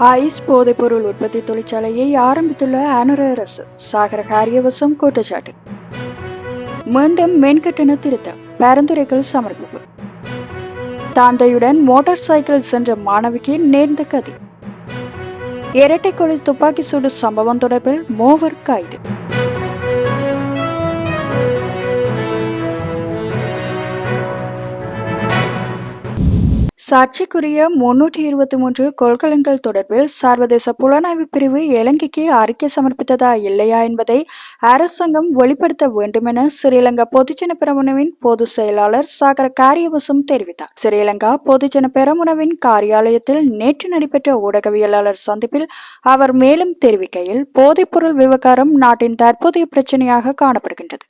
Ice போதைப்பொருள் உற்பத்தி தொழிற்சாலையை ஆரம்பித்துள்ள ஆனுர அரசு சாகர காரியவசம் குற்றச்சாட்டு. மீண்டும் மென்கட்டண திருத்தம் பரிந்துரைகள் சமர்ப்பிப்பு. தாந்தையுடன் மோட்டார் சைக்கிள் சென்ற மாணவிக்கு நேர்ந்த கதி. இரட்டை கொலை துப்பாக்கி சூடு சம்பவம் தொடர்பில் மூவர் கைது. சர்ச்சைக்குரிய முன்னூற்றி இருபத்தி மூன்று கொள்கலன்கள் தொடர்பில் சர்வதேச புலனாய்வு பிரிவு இலங்கைக்கு அறிக்கை சமர்ப்பித்ததா இல்லையா என்பதை அரசாங்கம் வெளிப்படுத்த வேண்டும் என ஸ்ரீலங்கா பொதுஜன பெரமுனவின் பொதுச் செயலாளர் சாகர காரியவசம் தெரிவித்தார். ஸ்ரீலங்கா பொதுஜன பெரமுனவின் காரியாலயத்தில் நேற்று நடைபெற்ற ஊடகவியலாளர் சந்திப்பில் அவர் மேலும் தெரிவிக்கையில் போதைப்பொருள் விவகாரம் நாட்டின் தற்போதைய பிரச்சனையாக காணப்படுகின்றது.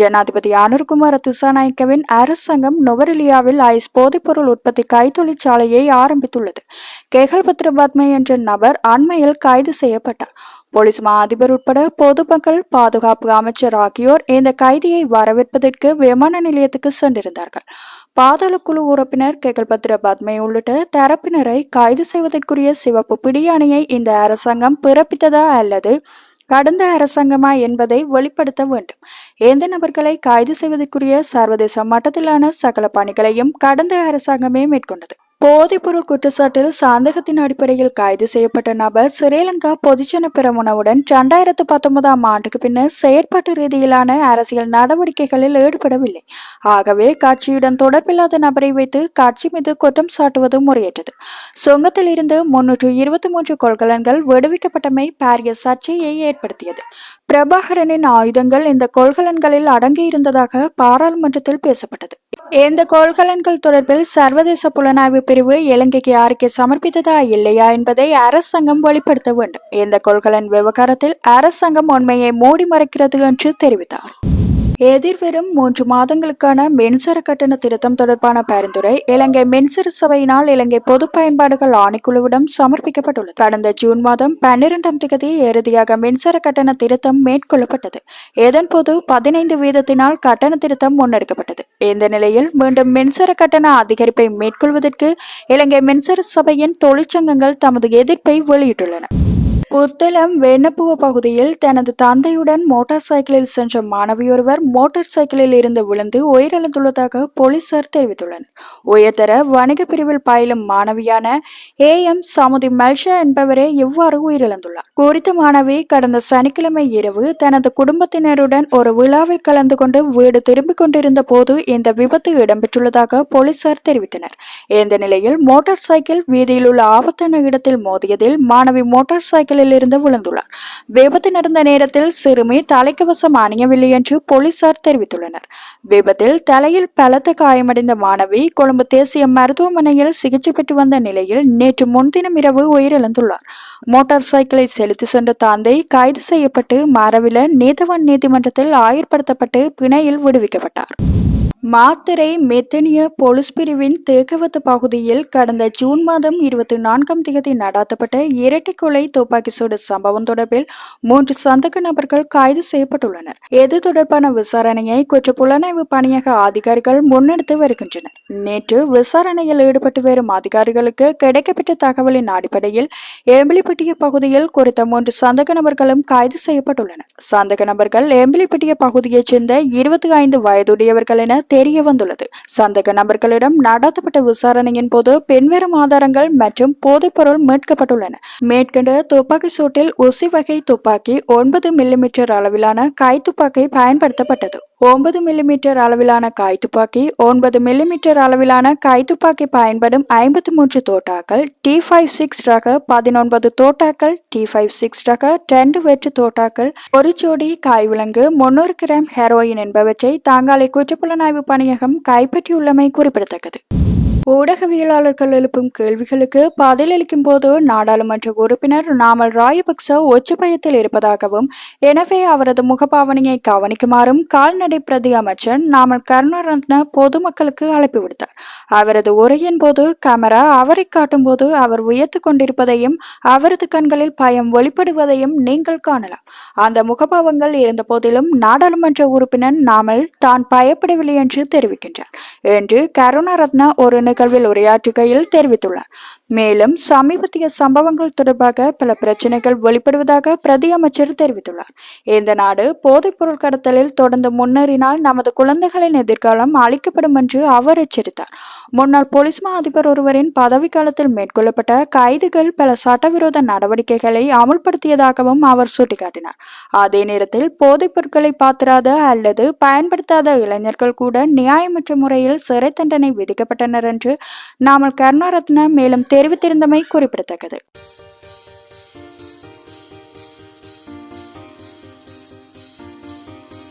ஜனாதிபதி அனுர்குமார திசாநாயக்கவின் அரசாங்கம் நுவரெலியாவில் ஐஸ் போதைப்பொருள் உற்பத்தி தொழிற்சாலையை ஆரம்பித்துள்ளது. கேகல் பத்ரபாத்மை என்ற நபர் அண்மையில் கைது செய்யப்பட்டார். போலீஸ் மா அதிபர் உட்பட பொதுமக்கள் பாதுகாப்பு அமைச்சர் ஆகியோர் இந்த கைதியை வரவேற்பதற்கு விமான நிலையத்துக்கு சென்றிருந்தார்கள். பாதாள குழு உறுப்பினர் கெகல்பத்ர பத்மை உள்ளிட்ட தரப்பினரை கைது செய்வதற்குரிய சிவப்பு பிடியாணையை இந்த அரசாங்கம் பிறப்பித்ததா அல்லது கடந்த அரசாங்கமா என்பதை வெளிப்படுத்த வேண்டும். எந்த நபர்களை கைது செய்வதற்குரிய சர்வதேச மட்டத்திலான சகல பணிகளையும் கடந்த அரசாங்கமே மேற்கொண்டது. போதைப்பொருள் குற்றச்சாட்டில் சந்தேகத்தின் அடிப்படையில் கைது செய்யப்பட்ட நபர் ஸ்ரீலங்கா பொதுஜன பிரமுனவுடன் இரண்டாயிரத்து பத்தொன்பதாம் ஆண்டுக்கு பின்னர் செயற்பாட்டு ரீதியிலான அரசியல் நடவடிக்கைகளில் ஈடுபடவில்லை. ஆகவே கட்சியுடன் தொடர்பில்லாத நபரை வைத்து கட்சி மீது குற்றம் சாட்டுவது முறையற்றது. சொங்கத்தில் இருந்து முன்னூற்று இருபத்தி மூன்று கொள்கலன்கள் விடுவிக்கப்பட்டமை பாரிய சர்ச்சையை ஏற்படுத்தியது. பிரபாகரனின் ஆயுதங்கள் இந்த கொள்கலன்களில் அடங்கியிருந்ததாக பாராளுமன்றத்தில் பேசப்பட்டது. இந்த கொள்கலன்கள் தொடர்பில் சர்வதேச புலனாய்வு பிரிவு இலங்கைக்கு அறிக்கை சமர்ப்பித்ததா இல்லையா என்பதை அரசாங்கம் வெளிப்படுத்த வேண்டும். இந்த கொள்கலன் விவகாரத்தில் அரசாங்கம் உண்மையை மூடி மறைக்கிறது என்று தெரிவித்தார். எதிர்வரும் மூன்று மாதங்களுக்கான மின்சார கட்டண திருத்தம் தொடர்பான பரிந்துரை இலங்கை மின்சார சபையினால் இலங்கை பொது பயன்பாடுகள் ஆணைக்குழுவிடம் சமர்ப்பிக்கப்பட்டுள்ளது. கடந்த ஜூன் மாதம் பன்னிரெண்டாம் தேதி இறுதியாக மின்சார கட்டண திருத்தம் மேற்கொள்ளப்பட்டது. இதன்போது பதினைந்து வீதத்தினால் கட்டண திருத்தம் முன்னெடுக்கப்பட்டது. இந்த நிலையில் மீண்டும் மின்சார கட்டண அதிகரிப்பை மேற்கொள்வதற்கு இலங்கை மின்சார சபையின் தொழிற்சங்கங்கள் தமது எதிர்ப்பை வெளியிட்டுள்ளன. புத்தளம் வெண்ணப்புவ பகுதியில் தனது தந்தையுடன் மோட்டார் சைக்கிளில் சென்ற மாணவியொருவர் மோட்டார் சைக்கிளில் இருந்து விழுந்து உயிரிழந்துள்ளதாக போலீசார் தெரிவித்துள்ளனர். உயர்தர வணிக பிரிவில் பயிலும் மாணவியான ஏ எம் சமுதி மல்ஷா என்பவரே இவ்வாறு உயிரிழந்துள்ளார். குறித்த மாணவி கடந்த சனிக்கிழமை இரவு தனது குடும்பத்தினருடன் ஒரு விழாவில் கலந்து கொண்டு வீடு திரும்பிக் கொண்டிருந்த போது இந்த விபத்து இடம்பெற்றுள்ளதாக போலீசார் தெரிவித்தனர். இந்த நிலையில் மோட்டார் சைக்கிள் வீதியில் உள்ள ஆபத்தான இடத்தில் மோதியதில் மாணவி மோட்டார் சைக்கிளில் இருந்து விழுந்துள்ளார். விபத்து நடந்த நேரத்தில் சிறுமி தலைக்கவசம் அணியவில்லை என்று போலீசார் தெரிவித்துள்ளனர். விபத்தில் தலையில் பலத்த காயமடைந்த மாணவி கொழும்பு தேசிய மருத்துவமனையில் சிகிச்சை பெற்று வந்த நிலையில் நேற்று முன்தினம் இரவு உயிரிழந்துள்ளார். மோட்டார் சைக்கிளை செலுத்தி சென்ற தாந்தை கைது செய்யப்பட்டு மரவில நீதவான் நீதிமன்றத்தில் ஆயர்படுத்தப்பட்டு பிணையில் விடுவிக்கப்பட்டார். மாத்தரை மெத்தனிய போலீஸ் பிரிவின் தேக்கவத்து பகுதியில் கடந்த ஜூன் மாதம் இருபத்தி நான்காம் தேதி நடாத்தப்பட்ட இரட்டை கொலை துப்பாக்கி சூடு சம்பவம் தொடர்பில் மூன்று சந்தக நபர்கள் கைது செய்யப்பட்டுள்ளனர். எது தொடர்பான விசாரணையை குற்ற புலனாய்வு பணியக அதிகாரிகள் முன்னெடுத்து வருகின்றனர். நேற்று விசாரணையில் ஈடுபட்டு வரும் அதிகாரிகளுக்கு கிடைக்கப்பட்ட தகவலின் அடிப்படையில் ஏம்பிலிப்பட்டிய பகுதியில் குறித்த மூன்று சந்தக நபர்களும் கைது செய்யப்பட்டுள்ளனர். சந்தக நபர்கள் ஏம்பிலிப்பட்டிய பகுதியைச் சேர்ந்த இருபத்தி ஐந்து வயதுடையவர்கள் என தெரிய வந்துள்ளது சந்தக நபர்களிடம் நடத்தப்பட்ட விசாரணையின் போது பின்வரும் ஆதாரங்கள் மற்றும் போதைப்பொருள் மீட்கப்பட்டுள்ளன. மேற்கண்ட துப்பாக்கி சூட்டில் உசி வகை துப்பாக்கி ஒன்பது மில்லிமீட்டர் அளவிலான கைத்துப்பாக்கி பயன்படுத்தப்பட்டது. ஒன்பது மில்லிமீட்டர் அளவிலான காய்த்துப்பாக்கி ஒன்பது மில்லிமீட்டர் அளவிலான காய்த்துப்பாக்கி பயன்படும் ஐம்பத்தி மூன்று தோட்டாக்கள் டி ஃபைவ் சிக்ஸ் ரக பதினொன்பது தோட்டாக்கள் டி ஃபைவ் சிக்ஸ் ரக ரெண்டு வெற்று தோட்டாக்கள் ஒரு ஜோடி காய்விலங்கு முன்னூறு கிராம் ஹெரோயின் என்பவற்றை தாங்காலை குற்றப்புலனாய்வு பணியகம் கைப்பற்றியுள்ளமை குறிப்பிடத்தக்கது. ஊடகவியலாளர்கள் எழுப்பும் கேள்விகளுக்கு பதிலளிக்கும் போது நாடாளுமன்ற உறுப்பினர் நாமல் ராயபக்ச ஒச்சுப்பயத்தில் இருப்பதாகவும் எனவே அவரது முகபாவனையை கவனிக்குமாறும் கால்நடை பிரதி அமைச்சர் நாமல் கருணரத்ன பொதுமக்களுக்கு அழைப்பு விடுத்தார். அவரது உரையின் போது கேமரா அவரை காட்டும் போது அவர் உயர்த்து கொண்டிருப்பதையும் அவரது கண்களில் பயம் வெளிப்படுவதையும் நீங்கள் காணலாம். அந்த முகபாவங்கள் இருந்த போதிலும் நாடாளுமன்ற உறுப்பினர் நாமல் தான் பயப்படவில்லை என்று தெரிவிக்கின்றார். என்று கருணரத்ன ஒரு நிகழ்வில் உரையாற்றுகையில் தெரிவித்துள்ளார். மேலும் சமீபத்திய சம்பவங்கள் தொடர்பாக பல பிரச்சனைகள் வெளிப்படுவதாக பிரதி அமைச்சர் தெரிவித்துள்ளார். இந்த நாடு போதைப்பொருள் கடத்தலில் தொடர்ந்து முன்னேறினால் நமது குழந்தைகளின் எதிர்காலம் அளிக்கப்படும் என்று அவர் எச்சரித்தார். முன்னாள் போலீஸ் மா அதிபர் ஒருவரின் பதவிக்காலத்தில் மேற்கொள்ளப்பட்ட கைதுகள் பல சட்டவிரோத நடவடிக்கைகளை அமுல்படுத்தியதாகவும் அவர் சுட்டிக்காட்டினார். அதே நேரத்தில் போதைப் பொருட்களை பாத்திராத அல்லது பயன்படுத்தாத இளைஞர்கள் கூட நியாயமற்ற முறையில் சிறை தண்டனை விதிக்கப்பட்டனர் என்று நாமல் கருணாரத்ன மேலும் தெரிவித்திருந்தமை குறிப்பிடத்தக்கது.